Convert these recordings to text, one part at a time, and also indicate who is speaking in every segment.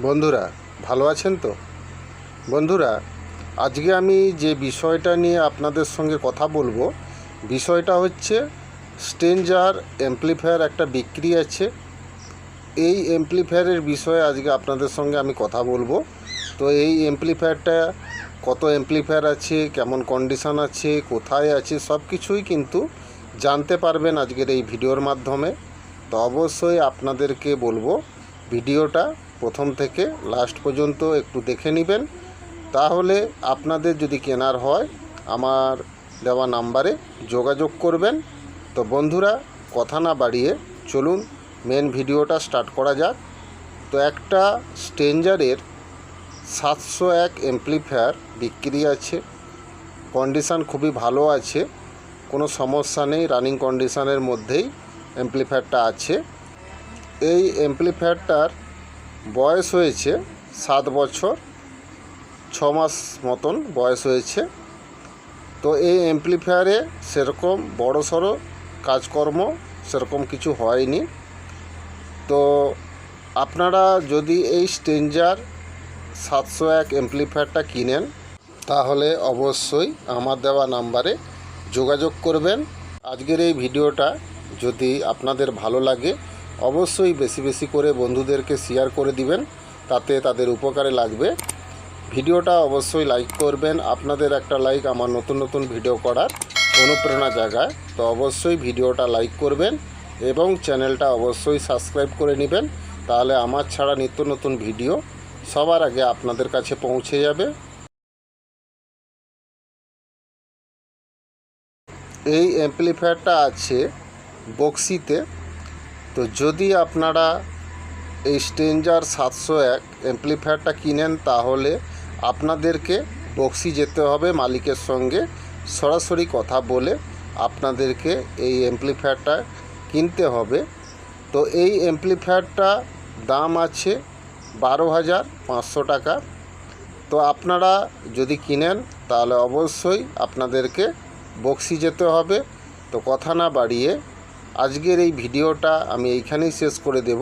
Speaker 1: বন্ধুরা, ভালো আছেন তো? বন্ধুরা, আজকে আমি যে বিষয়টা নিয়ে আপনাদের সঙ্গে কথা বলব, বিষয়টা হচ্ছে স্টেঞ্জার অ্যাম্প্লিফায়ার একটা বিক্রি আছে। এই অ্যাম্প্লিফায়ারের বিষয়ে আজকে আপনাদের সঙ্গে আমি কথা বলব। তো এই অ্যাম্প্লিফায়ারটা, কত অ্যাম্প্লিফায়ার আছে, কেমন কন্ডিশন আছে, কোথায় আছে সব কিছুই কিন্তু জানতে পারবেন আজকের এই ভিডিওর মাধ্যমে। তো অবশ্যই আপনাদেরকে বলব, ভিডিওটা প্রথম থেকে লাস্ট পর্যন্ত একটু দেখে নেবেন। তাহলে আপনাদের যদি কেনার হয়, আমার দেওয়া নাম্বারে যোগাযোগ করবেন। তো বন্ধুরা, কথা না বাড়িয়ে চলুন মেন ভিডিওটা স্টার্ট করা যাক। তো একটা স্টেঞ্জারের সাতশো এক এমপ্লিফায়ার বিক্রি আছে। কন্ডিশান খুবই ভালো আছে। কোনো সমস্যা নেই রানিং কন্ডিশনের মধ্যেই এমপ্লিফায়ারটা আছে। এই এমপ্লিফায়ারটার বয়স হয়েছে সাত বছর, ছ মাস মতন বয়স হয়েছে। তো এই এমপ্লিফায়ারে সেরকম বড় সড়ো কাজকর্ম সেরকম কিছু হয়নি। তো আপনারা যদি এই স্টেঞ্জার সাতশো এক এমপ্লিফায়ারটা কিনেন, তাহলে অবশ্যই আমার দেওয়া নাম্বারে যোগাযোগ করবেন। আজকের এই ভিডিওটা যদি আপনাদের ভালো লাগে অবশ্যই বেশি বেশি করে বন্ধুদেরকে শেয়ার করে দিবেন, তাতে তাদের উপকারে লাগবে। ভিডিওটা অবশ্যই লাইক করবেন, আপনাদের একটা লাইক আমার নতুন নতুন ভিডিও করার অনুপ্রেরণা জায়গায় তো অবশ্যই ভিডিওটা লাইক করবেন এবং চ্যানেলটা অবশ্যই সাবস্ক্রাইব করে নেবেন, তাহলে আমার ছাড়া নিত্য নতুন ভিডিও সবার আগে আপনাদের কাছে পৌঁছে যাবে। এই অ্যাম্পলিফায়ারটা আছে বক্সিতে। তো যদি আপনারা এই স্টেঞ্জার সাতশো এক অ্যাম্পলিফায়ারটা কিনেন, তাহলে আপনাদেরকে বক্সি যেতে হবে মালিকের সঙ্গে। সরাসরি কথা বলে আপনাদেরকে এই অ্যাম্পলিফায়ারটা কিনতে হবে। তো এই অ্যাম্পলিফায়ারটা দাম আছে বারো হাজার পাঁচশো টাকা। তো আপনারা যদি কিনেন, তাহলে অবশ্যই আপনাদেরকে বক্সি যেতে হবে। তো কথা না বাড়িয়ে আজকের এই ভিডিওটা আমি এইখানেই শেষ করে দেব।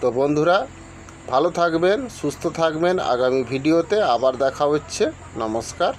Speaker 1: তো বন্ধুরা, ভালো থাকবেন, সুস্থ থাকবেন। আগামী ভিডিওতে আবার দেখা হচ্ছে। নমস্কার।